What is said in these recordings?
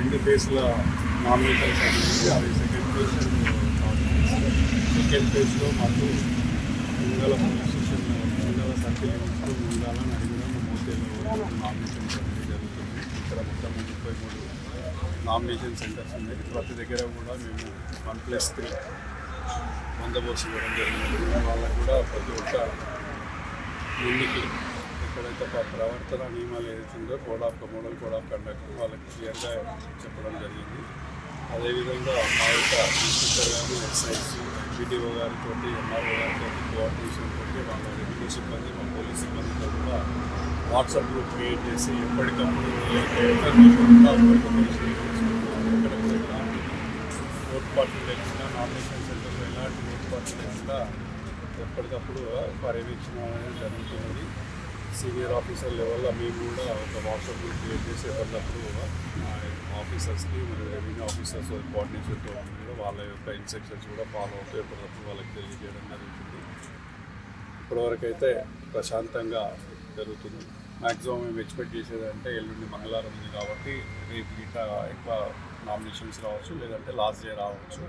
రెండు ఫేజ్ల నామినేషన్ అది సెకండ్ ఫేజ్ సెకండ్ ఫేజ్లో మాకు ముందల పోలీస్ స్టేషన్ ముంగల సర్కిల్ లిమిట్స్లో ముంగాల నడిగిన మోతేలో నామినేషన్స్ అనేది జరుగుతుంది. ఇక్కడ మొత్తం ముప్పై మూడు నామినేషన్ సెంటర్స్ ఉన్నాయి. ప్రతి దగ్గర కూడా మేము వన్ ప్లస్ త్రీ వంద బోర్స్ ఇవ్వడం జరిగింది. వాళ్ళకు కూడా ప్రతి ఒక్క ముందుకి ఎక్కడైతే ప్రవర్తన నియమాలు ఏదైతుందో code of model code of conduct వాళ్ళకి క్లియర్గా చెప్పడం జరిగింది. అదేవిధంగా మా యొక్క ఇన్స్పెక్టర్ గారు ఎస్ఐసి ఎంపీటీఓ గారితో ఎంఆర్ఓ గారితో కోఆర్డినేషన్ తోటి వాళ్ళ రెవెన్యూ సిబ్బంది మా పోలీస్ సిబ్బందితో కూడా వాట్సాప్ గ్రూప్ క్రియేట్ చేసి ఎప్పటికప్పుడు ఎక్కడెక్కడ ఎలాంటి లోటుపాట్లు లేకుండా నామినేషన్ సెంటర్లో ఎలాంటి లోటుపాట్లు లేకుండా ఎప్పటికప్పుడు పర్యవేక్షణ అనేది జరుగుతున్నది. సీనియర్ ఆఫీసర్ లెవెల్లో మేము కూడా ఒక వాట్సాప్ గ్రూప్ క్రియేట్ చేసి ఎప్పటికప్పుడు ఆఫీసర్స్కి మరియు రెవెన్యూ ఆఫీసర్స్ కోఆర్డినేషన్తో కూడా వాళ్ళ యొక్క ఇన్స్ట్రక్షన్స్ కూడా ఫాలో అవుతూ ఎప్పటికప్పుడు వాళ్ళకి తెలియజేయడం జరుగుతుంది. ఇప్పటివరకు అయితే ప్రశాంతంగా జరుగుతుంది. మ్యాక్సిమం మేము ఎక్స్పెక్ట్ చేసేది అంటే ఎల్లుండి మంగళవారం ఉంది కాబట్టి రేపు ఇంకా ఎక్కువ నామినేషన్స్ రావచ్చు లేదంటే లాస్ట్ డే రావచ్చు.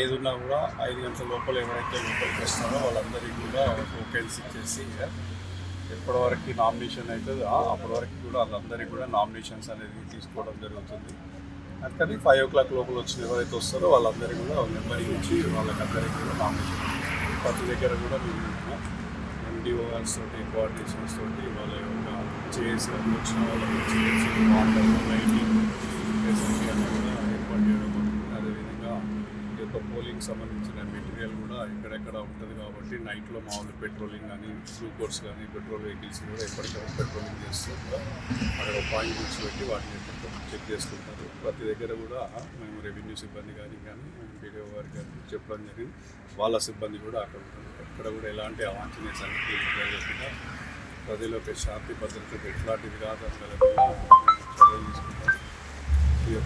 ఏది ఉన్నా కూడా ఐదు గంటల లోపల ఎవరైతే లోపలికి వస్తారో వాళ్ళందరికీ కూడా టోకెన్స్ ఇచ్చేసి ఎప్పటివరకు నామినేషన్ అవుతుంది. అప్పటి వరకు కూడా వాళ్ళందరికీ కూడా నామినేషన్స్ అనేది తీసుకోవడం జరుగుతుంది. అందుకని ఫైవ్ ఓ క్లాక్ లోపల వచ్చిన ఎవరైతే వస్తారో వాళ్ళందరికీ కూడా నెంబరింగ్ ఇచ్చి వాళ్ళకందరికీ కూడా నామినేషన్ ప్రతి దగ్గర కూడా మేము ఎండిఓ తోటి కోఆర్డినేషన్స్ తోటి వాళ్ళ యొక్క చేసి వచ్చిన వాళ్ళకి చేసి వాటర్ లైటింగ్ ఫెసిలిటీ కూడా ఏర్పాటు చేయడం యొక్క పోలింగ్ సంబంధించిన మెటీరియల్ కూడా ఎక్కడెక్కడ ఉంటుంది కాబట్టి నైట్లో మామూలు పెట్రోలింగ్ కానీ గ్లూకోర్స్ కానీ పెట్రోల్ వెహికల్స్ కూడా ఎప్పటికప్పుడు పెట్రోలింగ్ చేస్తూ అక్కడ పాయింట్ నుంచి పెట్టి వాటిని చెక్ చేసుకుంటారు. ప్రతి దగ్గర కూడా మేము రెవెన్యూ సిబ్బంది కానీ కానీ వీడియో వారి కానీ చెప్పడం జరిగింది. వాళ్ళ సిబ్బంది కూడా అక్కడ ఉంటుంది ఎక్కడ కూడా ఎలాంటి అవాంఛనీయ సంగతి జరగకుండా ప్రజలకు శాంతి భద్రతకు ఎట్లాంటిది కాదు అసలు.